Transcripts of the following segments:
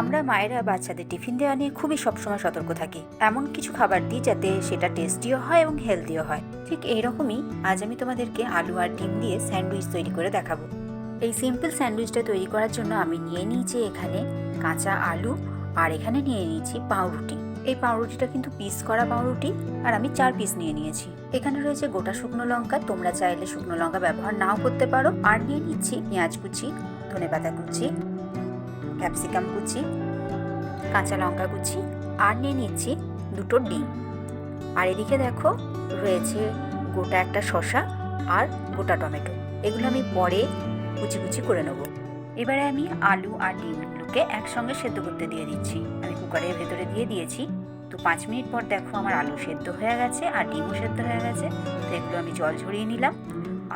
আমরা মায়েরা বাচ্চাদের টিফিন দেওয়া নিয়ে খুবই সবসময় সতর্ক থাকি। এমন কিছু খাবার দিই যাতে সেটা টেস্টিও হয় এবং হেলদিও হয়। ঠিক এইরকমই আজ আমি তোমাদেরকে আলু আর ডিম দিয়ে স্যান্ডউইচ তৈরি করে দেখাবো। এই সিম্পল স্যান্ডউইচটা তৈরি করার জন্য আমি নিয়ে নিয়েছি এখানে কাঁচা আলু আর এখানে নিয়ে নিয়েছি পাউরুটি। এই পাউরুটিটা কিন্তু পিস করা পাউরুটি আর আমি চার পিস নিয়ে নিয়েছি। এখানে রয়েছে গোটা শুকনো লঙ্কা, তোমরা চাইলে শুকনো লঙ্কা ব্যবহার নাও করতে পারো। আর নিয়ে নিচ্ছি পেঁয়াজ কুচি, ধনেপাতা কুচি ক্যাপসিকাম কুচি, কাঁচা লঙ্কা কুচি আর নিয়ে নিচ্ছি দুটো ডিম। আর এদিকে দেখো রয়েছে গোটা একটা শসা আর গোটা টমেটো। এগুলো আমি পরে কুচি কুচি করে নেব। এবারে আমি আলু আর ডিমগুলোকে একসঙ্গে সেদ্ধ করতে দিয়ে দিচ্ছি। আমি কুকারের ভেতরে দিয়ে দিয়েছি। তো পাঁচ মিনিট পর দেখো আমার আলু সেদ্ধ হয়ে গেছে আর ডিমও সেদ্ধ হয়ে গেছে। তো এগুলো আমি জল ঝরিয়ে নিলাম।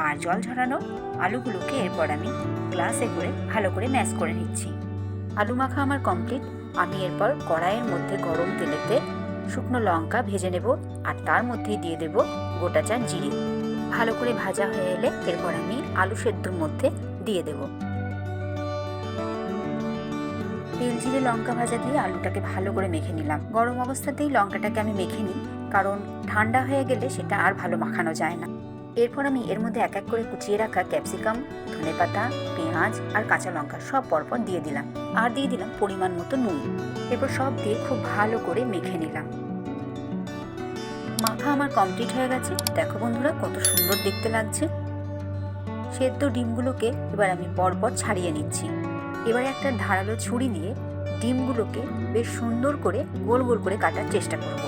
আর জল ঝরানো আলুগুলোকে এরপর আমি গ্লাসে করে ভালো করে ম্যাশ করে নিচ্ছি। আলু মাখা আমার কমপ্লিট আমি এরপর কড়াইয়ের মধ্যে গরম তেলেতে শুকনো লঙ্কা ভেজে নেব আর তার মধ্যেই দিয়ে দেব গোটা চার জিরে। ভালো করে ভাজা হয়ে এলে এরপর আমি আলু সেদ্ধর মধ্যে দিয়ে দেব। তেল জিরে লঙ্কা ভাজা দিয়ে আলুটাকে ভালো করে মেখে নিলাম। গরম অবস্থাতেই লঙ্কাটাকে আমি মেখে নিই, কারণ ঠান্ডা হয়ে গেলে সেটা আর ভালো মাখানো যায় না। এরপর আমি এর মধ্যে এক এক করে কুচিয়ে রাখা ক্যাপসিকাম, ধনেপাতা পেঁয়াজ আর কাঁচা লঙ্কা সব পরপর দিয়ে দিলাম আর দিয়ে দিলাম পরিমাণ মতো নুন। এরপর সব দিয়ে খুব ভালো করে মেখে নিলাম। মাখা আমার কমপ্লিট হয়ে গেছে। দেখো বন্ধুরা কত সুন্দর দেখতে লাগছে। সেদ্ধ ডিমগুলোকে এবার আমি পরপর ছাড়িয়ে নিচ্ছি। এবারে একটা ধারালো ছুরি দিয়ে ডিমগুলোকে বেশ সুন্দর করে গোল গোল করে কাটার চেষ্টা করব।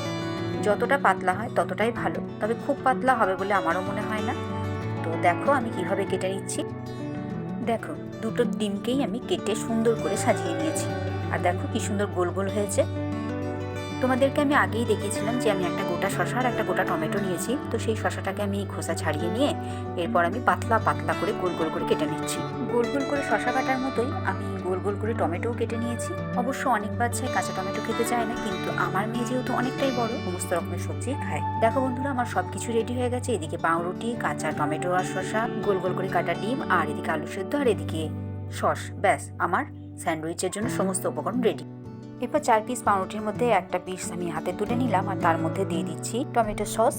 যতটা পাতলা হয় ততটাই ভালো, তবে খুব পাতলা হবে বলে আমারও মনে হয় না। তো দেখো আমি কীভাবে কেটে নিচ্ছি। দেখো, দুটো ডিমকেই আমি কেটে সুন্দর করে সাজিয়ে নিয়েছি আর দেখো কি সুন্দর গোল গোল হয়েছে। তোমাদেরকে আমি আগেই দেখিয়েছিলাম যে আমি একটা গোটা শশা আর একটা গোটা টমেটো নিয়েছি। তো সেই শশাটাকে আমি খোসা ছাড়িয়ে নিয়ে এরপর আমি পাতলা পাতলা করে গোল গোল করে কেটে নিচ্ছি। গোল গোল করে শশা কাটার মতোই আমি গোল গোল করে টমেটোও কেটে নিয়েছি। অবশ্য অনেক বাচ্চাই কাঁচা টমেটো খেতে চায় না, কিন্তু আমার মেয়ে যেহেতু অনেকটাই বড়, সমস্ত রকমের সবজি খায়। দেখো বন্ধুরা, আমার সব কিছু রেডি হয়ে গেছে। এদিকে পাউরুটি, কাঁচা টমেটো আর শশা গোল গোল করে কাটা ডিম, আর এদিকে আলু সেদ্ধ, আর এদিকে সস। ব্যাস, আমার স্যান্ডউইচের জন্য সমস্ত উপকরণ রেডি এরপর চার পিস পাউরুটির মধ্যে একটা পিস আমি হাতে তুলে নিলাম আর তার মধ্যে দিয়ে দিচ্ছি টমেটো সস।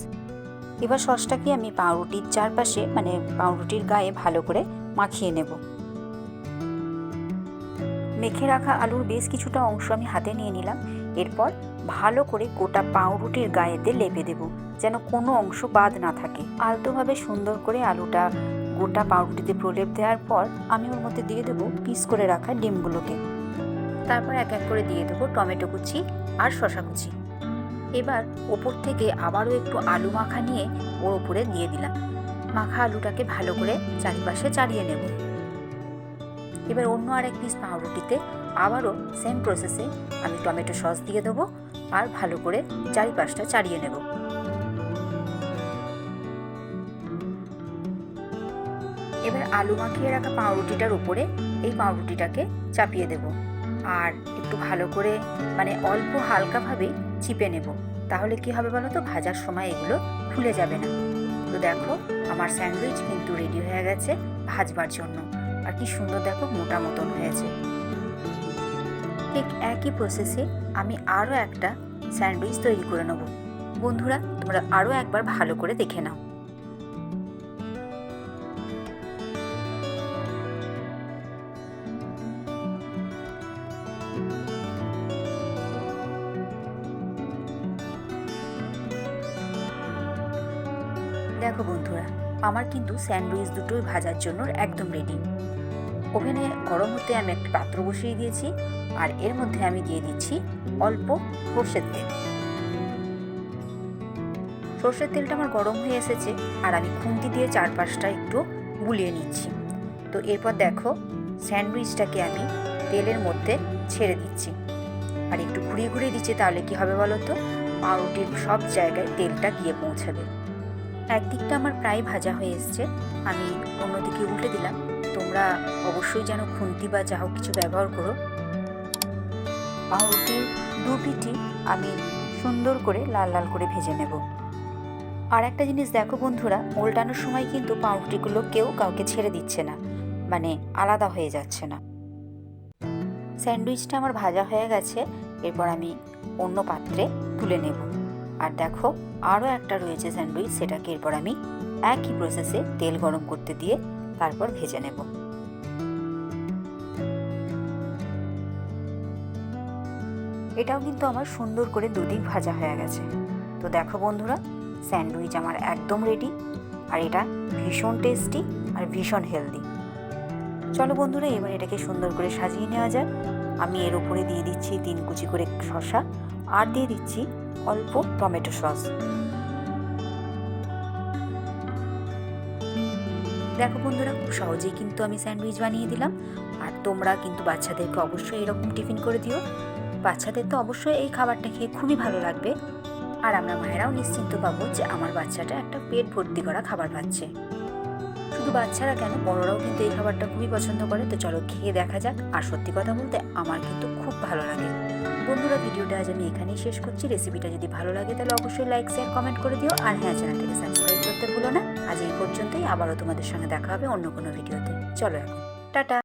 এবার সসটাকে আমি পাউরুটির চারপাশে মানে পাউরুটির গায়ে ভালো করে মাখিয়ে নেব। মেখে রাখা আলুর বেশ কিছুটা অংশ আমি হাতে নিয়ে নিলাম। এরপর ভালো করে গোটা পাউরুটির গায়েতে লেপে দেব যেন কোনো অংশ বাদ না থাকে। আলতোভাবে সুন্দর করে আলুটা গোটা পাউরুটিতে প্রলেপ দেওয়ার পর আমি ওর মধ্যে দিয়ে দেবো পিস করে রাখা ডিমগুলোকে। তারপর এক এক করে দিয়ে দেবো টমেটো কুচি আর শশা কুচি। এবার ওপর থেকে আবারও একটু আলু মাখা নিয়ে ওর ওপরে দিয়ে দিলাম। মাখা আলুটাকে ভালো করে চারিপাশে চালিয়ে নেব। এবার অন্য আরেক পিস পাউরুটিতে আবারও সেম প্রসেসে আমি টমেটো সস দিয়ে দেবো আর ভালো করে চারিপাশটা চালিয়ে নেব। এবার আলু মাখিয়ে রাখা পাউরুটিটার উপরে এই পাউরুটিটাকে চাপিয়ে দেব। আর একটু ভালো করে মানে অল্প হালকাভাবে চিপে নেব। তাহলে কি হবে বলো তো ভাজার সময় এগুলো খুলে যাবে না। তো দেখো, আমার স্যান্ডউইচ কিন্তু রেডি হয়ে গেছে ভাজবার জন্য। আর কি সুন্দর দেখো, মোটা মতন হয়েছে। ঠিক একই প্রসেসে আমি আরও একটা স্যান্ডউইচ তৈরি করে নেব। বন্ধুরা, তোমরা আরও একবার ভালো করে দেখে নাও। দেখো বন্ধুরা, আমার কিন্তু স্যান্ডউইচ দুটোই ভাজার জন্য একদম রেডি ওভেনে গরম হতে আমি একটা পাত্র বসিয়ে দিয়েছি, আর এর মধ্যে আমি দিয়ে দিচ্ছি অল্প সর্ষের তেল। সর্ষের তেলটা আমার গরম হয়ে এসেছে, আর আমি খুন্তি দিয়ে চারপাশটা একটু বুলিয়ে নিচ্ছি। তো এরপর দেখো, স্যান্ডউইচটাকে আমি তেলের মধ্যে ছেড়ে দিচ্ছি। আর একটু ঘুরিয়ে ঘুরিয়ে দিচ্ছি, তাহলে কি হবে বলো তো? পাউরুটির সব জায়গায় তেলটা গিয়ে পৌঁছাবে। একদিকটা আমার প্রায় ভাজা হয়ে এসছে। আমি অন্যদিকে উল্টে দিলাম, তোমরা অবশ্যই যেন খুন্তি বা যা হোক কিছু ব্যবহার করো। পাউরুটির দু পিঠি আমি সুন্দর করে লাল লাল করে ভেজে নেব। আর একটা জিনিস দেখো বন্ধুরা, উল্টানোর সময় কিন্তু পাউরুটিগুলো কেউ কাউকে ছেড়ে দিচ্ছে না মানে আলাদা হয়ে যাচ্ছে না। স্যান্ডউইচটা আমার ভাজা হয়ে গেছে, এরপর আমি অন্য পাত্রে তুলে নেব। আর দেখো আরও একটা রয়েছে স্যান্ডউইচ, সেটাকে এরপর আমি একই প্রসেসে তেল গরম করতে দিয়ে তারপর ভেজে নেব। এটাও কিন্তু আমার সুন্দর করে দুদিক ভাজা হয়ে গেছে। তো দেখো বন্ধুরা, স্যান্ডউইচ আমার একদম রেডি আর এটা ভীষণ টেস্টি আর ভীষণ হেলদি চলো বন্ধুরা, এবার এটাকে সুন্দর করে সাজিয়ে নেওয়া যাক। আমি এর উপরে দিয়ে দিচ্ছি তিন কুচি করে শসা আর দিয়ে দিচ্ছি অল্প টমেটো সস। দেখো বন্ধুরা, খুব সহজেই কিন্তু আমি স্যান্ডউইচ বানিয়ে দিলাম। আর তোমরা কিন্তু বাচ্চাদেরকে অবশ্যই এরকম টিফিন করে দিও। বাচ্চাদের তো অবশ্যই এই খাবারটা খেয়ে খুবই ভালো লাগবে। আর আমরা মায়েরাও নিশ্চিন্ত পাবো যে আমার বাচ্চাটা একটা পেট ভর্তি করা খাবার পাচ্ছে। শুধু বাচ্চারা কেন? বড়রাও কিন্তু এই খাবারটা খুবই পছন্দ করে। তো চলো খেয়ে দেখা যাক। আর সত্যি কথা বলতে আমার কিন্তু খুব ভালো লাগে। বন্ধুরা, ভিডিওটা আজ আমি এখানেই শেষ করছি। রেসিপিটা যদি ভালো লাগে, তাহলে অবশ্যই লাইক শেয়ার কমেন্ট করে দিও। আর হ্যাঁ চ্যানেলটাকে সাবস্ক্রাইব করতে ভুলো না। আজ এই পর্যন্তই। আবারও তোমাদের সঙ্গে দেখা হবে অন্য কোনো ভিডিওতে চলো এখন। টাটা!